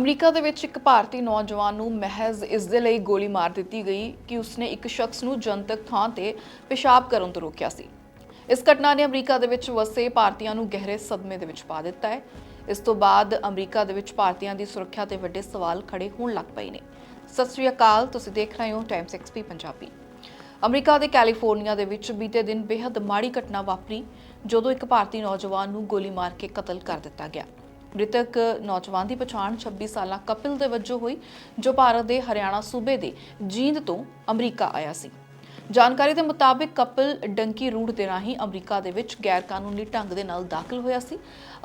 America ਦੇ ਵਿੱਚ ਇੱਕ ਭਾਰਤੀ ਨੌਜਵਾਨ ਨੂੰ ਮਹਿਜ਼ ਇਸ ਦੇ ਲਈ ਗੋਲੀ ਮਾਰ ਦਿੱਤੀ ਗਈ ਕਿ ਉਸਨੇ ਇੱਕ ਸ਼ਖਸ ਨੂੰ ਜਨਤਕ ਥਾਂ ਤੇ ਪਿਸ਼ਾਬ ਕਰਨ ਤੋਂ ਰੋਕਿਆ ਸੀ। ਇਸ ਘਟਨਾ ਨੇ ਅਮਰੀਕਾ ਦੇ ਵਿੱਚ ਵਸੇ ਭਾਰਤੀਆਂ ਨੂੰ ਗਹਿਰੇ ਸਦਮੇ ਦੇ ਵਿੱਚ ਪਾ ਦਿੱਤਾ ਹੈ। ਇਸ ਤੋਂ ਬਾਅਦ ਅਮਰੀਕਾ ਦੇ ਵਿੱਚ ਭਾਰਤੀਆਂ ਦੀ ਸੁਰੱਖਿਆ ਤੇ ਵੱਡੇ ਸਵਾਲ ਖੜੇ ਹੋਣ ਲੱਗ ਪਏ ਨੇ। ਸਤਿ ਸ੍ਰੀ ਅਕਾਲ, ਤੁਸੀਂ ਦੇਖ ਰਹੇ ਹੋ ਟਾਈਮਸ ਐਕਸਪੀ ਪੰਜਾਬੀ। ਅਮਰੀਕਾ ਦੇ ਕੈਲੀਫੋਰਨੀਆ ਦੇ ਵਿੱਚ ਬੀਤੇ ਦਿਨ ਬੇहद ਮਾੜੀ ਘਟਨਾ ਵਾਪਰੀ, ਜਦੋਂ ਇੱਕ ਭਾਰਤੀ ਨੌਜਵਾਨ ਨੂੰ ਗੋਲੀ ਮਾਰ ਕੇ ਕਤਲ ਕਰ ਦਿੱਤਾ ਗਿਆ। ਮ੍ਰਿਤਕ ਨੌਜਵਾਨ ਦੀ ਪਛਾਣ 26 ਸਾਲਾ ਕਪਿਲ ਦੇ ਵਜੋਂ ਹੋਈ, ਜੋ ਭਾਰਤ ਦੇ ਹਰਿਆਣਾ ਸੂਬੇ ਦੇ ਜੀਂਦ ਤੋਂ ਅਮਰੀਕਾ ਆਇਆ ਸੀ। ਜਾਣਕਾਰੀ ਦੇ ਮੁਤਾਬਿਕ ਕਪਿਲ ਡੰਕੀ ਰੂਟ ਦੇ ਰਾਹੀਂ ਅਮਰੀਕਾ ਦੇ ਵਿੱਚ ਗੈਰ ਕਾਨੂੰਨੀ ਢੰਗ ਦੇ ਨਾਲ ਦਾਖਲ ਹੋਇਆ ਸੀ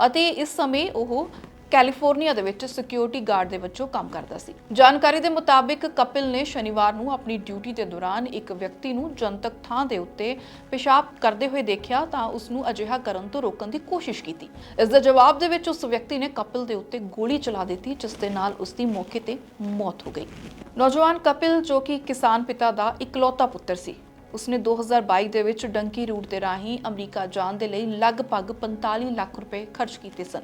ਅਤੇ ਇਸ ਸਮੇਂ ਉਹ ਕੈਲੀਫੋਰਨੀਆ ਦੇ ਵਿੱਚ ਸਿਕਿਉਰਿਟੀ ਗਾਰਡ ਦੇ ਵਜੋਂ ਕੰਮ ਕਰਦਾ ਸੀ। ਜਾਣਕਾਰੀ ਦੇ ਮੁਤਾਬਿਕ ਕਪਿਲ ਨੇ ਸ਼ਨੀਵਾਰ ਨੂੰ ਆਪਣੀ ਡਿਊਟੀ ਦੇ ਦੌਰਾਨ ਇੱਕ ਵਿਅਕਤੀ ਨੂੰ ਜਨਤਕ ਥਾਂ ਦੇ ਉੱਤੇ ਪਿਸ਼ਾਬ ਕਰਦੇ ਹੋਏ ਦੇਖਿਆ ਤਾਂ ਉਸ ਨੂੰ ਅਜਿਹਾ ਕਰਨ ਤੋਂ ਰੋਕਣ ਦੀ ਕੋਸ਼ਿਸ਼ ਕੀਤੀ। ਇਸ ਦੇ ਜਵਾਬ ਦੇ ਵਿੱਚ ਉਸ ਵਿਅਕਤੀ ਨੇ ਕਪਿਲ ਦੇ ਉੱਤੇ ਗੋਲੀ ਚਲਾ ਦਿੱਤੀ, ਜਿਸ ਦੇ ਨਾਲ ਉਸ ਦੀ ਮੌਕੇ ਤੇ ਮੌਤ ਹੋ ਗਈ। ਨੌਜਵਾਨ ਕਪਿਲ, ਜੋ ਕਿ ਕਿਸਾਨ ਪਿਤਾ ਦਾ ਇਕਲੌਤਾ ਪੁੱਤਰ ਸੀ, ਉਸਨੇ 2022 ਦੇ ਵਿੱਚ ਡੰਕੀ ਰੂਟ ਦੇ ਰਾਹੀਂ ਅਮਰੀਕਾ ਜਾਣ ਦੇ ਲਈ ਲਗਭਗ 45 ਲੱਖ ਰੁਪਏ ਖਰਚ ਕੀਤੇ ਸਨ।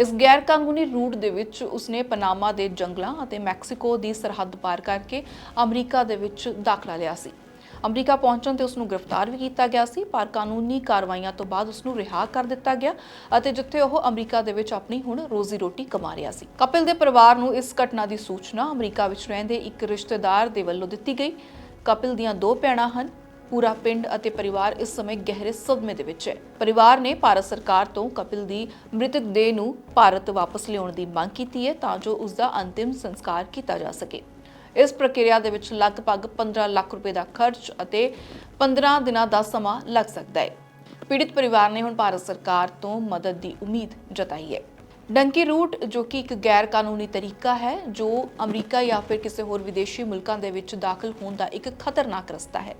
ਇਸ ਗੈਰ ਕਾਨੂੰਨੀ ਰੂਟ ਦੇ ਵਿੱਚ ਉਸਨੇ ਪਨਾਮਾ ਦੇ ਜੰਗਲਾਂ ਅਤੇ ਮੈਕਸੀਕੋ ਦੀ ਸਰਹੱਦ ਪਾਰ ਕਰਕੇ ਅਮਰੀਕਾ ਦੇ ਵਿੱਚ ਦਾਖਲਾ ਲਿਆ ਸੀ। ਅਮਰੀਕਾ ਪਹੁੰਚਣ ਤੇ ਉਸ ਨੂੰ ਗ੍ਰਿਫਤਾਰ ਵੀ ਕੀਤਾ ਗਿਆ ਸੀ, ਪਰ ਕਾਨੂੰਨੀ ਕਾਰਵਾਈਆਂ ਤੋਂ ਬਾਅਦ ਉਸ ਨੂੰ ਰਿਹਾ ਕਰ ਦਿੱਤਾ ਗਿਆ ਅਤੇ ਜਿੱਥੇ ਉਹ ਅਮਰੀਕਾ ਦੇ ਵਿੱਚ ਆਪਣੀ ਹੁਣ ਰੋਜ਼ੀ ਰੋਟੀ ਕਮਾ ਰਿਹਾ ਸੀ। ਕਪਿਲ ਦੇ ਪਰਿਵਾਰ ਨੂੰ ਇਸ ਘਟਨਾ ਦੀ ਸੂਚਨਾ ਅਮਰੀਕਾ ਵਿੱਚ ਰਹਿੰਦੇ ਇੱਕ ਰਿਸ਼ਤੇਦਾਰ ਦੇ ਵੱਲੋਂ ਦਿੱਤੀ ਗਈ। ਕਪਿਲ ਦੀਆਂ ਦੋ ਭੈਣਾਂ ਹਨ ਪੂਰਾ ਪਿੰਡ ਅਤੇ ਪਰਿਵਾਰ ਇਸ ਸਮੇਂ ਗਹਿਰੇ ਸਦਮੇ ਦੇ ਵਿੱਚ ਹੈ। ਪਰਿਵਾਰ ਨੇ ਭਾਰਤ ਸਰਕਾਰ ਤੋਂ ਕਪਿਲ ਦੀ ਮ੍ਰਿਤਕ ਦੇਹ ਨੂੰ ਭਾਰਤ ਵਾਪਸ ਲਿਆਉਣ ਦੀ ਮੰਗ ਕੀਤੀ ਹੈ ਤਾਂ ਜੋ ਉਸ ਦਾ ਅੰਤਿਮ ਸੰਸਕਾਰ ਕੀਤਾ ਜਾ ਸਕੇ। ਇਸ ਪ੍ਰਕਿਰਿਆ ਦੇ ਵਿੱਚ ਲਗਭਗ 15 ਲੱਖ ਰੁਪਏ ਦਾ ਖਰਚ ਅਤੇ 15 ਦਿਨਾਂ ਦਾ ਸਮਾਂ ਲੱਗ ਸਕਦਾ ਹੈ। ਪੀੜਿਤ ਪਰਿਵਾਰ ਨੇ ਹੁਣ ਭਾਰਤ ਸਰਕਾਰ ਤੋਂ ਮਦਦ ਦੀ ਉਮੀਦ ਜਤਾਈ ਹੈ। ਡੰਕੀ ਰੂਟ, ਜੋ ਕਿ ਇੱਕ ਗੈਰ ਕਾਨੂੰਨੀ ਤਰੀਕਾ ਹੈ, ਜੋ ਅਮਰੀਕਾ ਜਾਂ ਫਿਰ ਕਿਸੇ ਹੋਰ ਵਿਦੇਸ਼ੀ ਮੁਲਕਾਂ ਦੇ ਵਿੱਚ ਦਾਖਲ ਹੋਣ ਦਾ ਇੱਕ ਖਤਰਨਾਕ ਰਸਤਾ ਹੈ।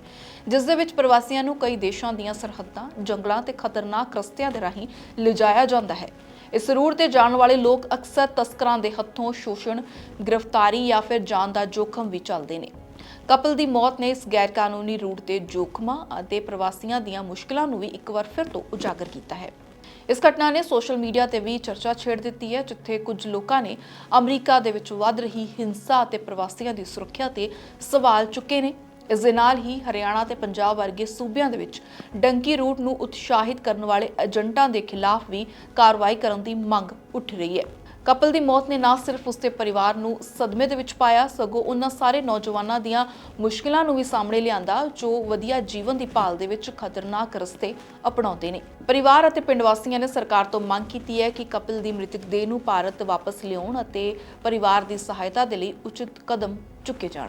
ਜਿਸ ਦੇ ਵਿੱਚ ਪ੍ਰਵਾਸੀਆਂ ਨੂੰ ਕਈ ਦੇਸ਼ਾਂ ਦੀਆਂ ਸਰਹੱਦਾਂ, ਜੰਗਲਾਂ ਤੇ ਖਤਰਨਾਕ ਰਸਤਿਆਂ ਦੇ ਰਾਹੀਂ ਲਿਜਾਇਆ ਜਾਂਦਾ ਹੈ। ਇਸ ਰੂਟ ਤੇ ਜਾਣ ਵਾਲੇ ਲੋਕ ਅਕਸਰ ਤਸਕਰਾਂ ਦੇ ਹੱਥੋਂ ਸ਼ੋਸ਼ਣ, ਗ੍ਰਿਫਤਾਰੀ ਜਾਂ ਫਿਰ ਜਾਨ ਦਾ ਜੋਖਮ ਵੀ ਚੱਲਦੇ ਨੇ। ਕਪਲ ਦੀ ਮੌਤ ਨੇ ਇਸ ਗੈਰ ਕਾਨੂੰਨੀ ਰੂਟ ਤੇ ਜੋਖਮਾਂ ਅਤੇ ਪ੍ਰਵਾਸੀਆਂ ਦੀਆਂ ਮੁਸ਼ਕਲਾਂ ਨੂੰ ਵੀ ਇੱਕ ਵਾਰ ਫਿਰ ਤੋਂ ਉਜਾਗਰ ਕੀਤਾ ਹੈ। ਇਸ ਘਟਨਾ ਨੇ ਸੋਸ਼ਲ ਮੀਡੀਆ ਤੇ ਵੀ ਚਰਚਾ ਛੇੜ ਦਿੱਤੀ ਹੈ, ਜਿੱਥੇ ਕੁਝ ਲੋਕਾਂ ਨੇ ਅਮਰੀਕਾ ਦੇ ਵਿੱਚ ਵੱਧ ਰਹੀ ਹਿੰਸਾ ਅਤੇ ਪ੍ਰਵਾਸੀਆਂ ਦੀ ਸੁਰੱਖਿਆ ਤੇ ਸਵਾਲ ਚੁੱਕੇ ਨੇ। ਇਸ ਦੇ ਨਾਲ ਹੀ ਹਰਿਆਣਾ ਤੇ ਪੰਜਾਬ ਵਰਗੇ ਸੂਬਿਆਂ ਦੇ ਵਿੱਚ ਡੰਕੀ ਰੂਟ ਨੂੰ ਉਤਸ਼ਾਹਿਤ ਕਰਨ ਵਾਲੇ ਏਜੰਟਾਂ ਦੇ ਖਿਲਾਫ ਵੀ ਕਾਰਵਾਈ ਕਰਨ ਦੀ ਮੰਗ ਉੱਠ ਰਹੀ ਹੈ। ਕਪਲ ਦੀ ਮੌਤ ਨੇ ਨਾ ਸਿਰਫ ਉਸਦੇ ਪਰਿਵਾਰ ਨੂੰ ਸਦਮੇ ਦੇ ਵਿੱਚ ਪਾਇਆ, ਸਗੋਂ ਉਹਨਾਂ ਸਾਰੇ ਨੌਜਵਾਨਾਂ ਦੀਆਂ ਮੁਸ਼ਕਲਾਂ ਨੂੰ ਵੀ ਸਾਹਮਣੇ ਲਿਆਂਦਾ, ਜੋ ਵਧੀਆ ਜੀਵਨ ਦੀ ਭਾਲ ਦੇ ਵਿੱਚ ਖਤਰਨਾਕ ਰਸਤੇ ਅਪਣਾਉਂਦੇ ਨੇ। ਪਰਿਵਾਰ ਅਤੇ ਪਿੰਡ ਵਾਸੀਆਂ ਨੇ ਸਰਕਾਰ ਤੋਂ ਮੰਗ ਕੀਤੀ ਹੈ ਕਿ ਕਪਲ ਦੀ ਮ੍ਰਿਤਕ ਦੇਹ ਨੂੰ ਭਾਰਤ ਵਾਪਸ ਲਿਆਉਣ ਅਤੇ ਪਰਿਵਾਰ ਦੀ ਸਹਾਇਤਾ ਦੇ ਲਈ ਉਚਿਤ ਕਦਮ ਚੁੱਕੇ ਜਾਣ।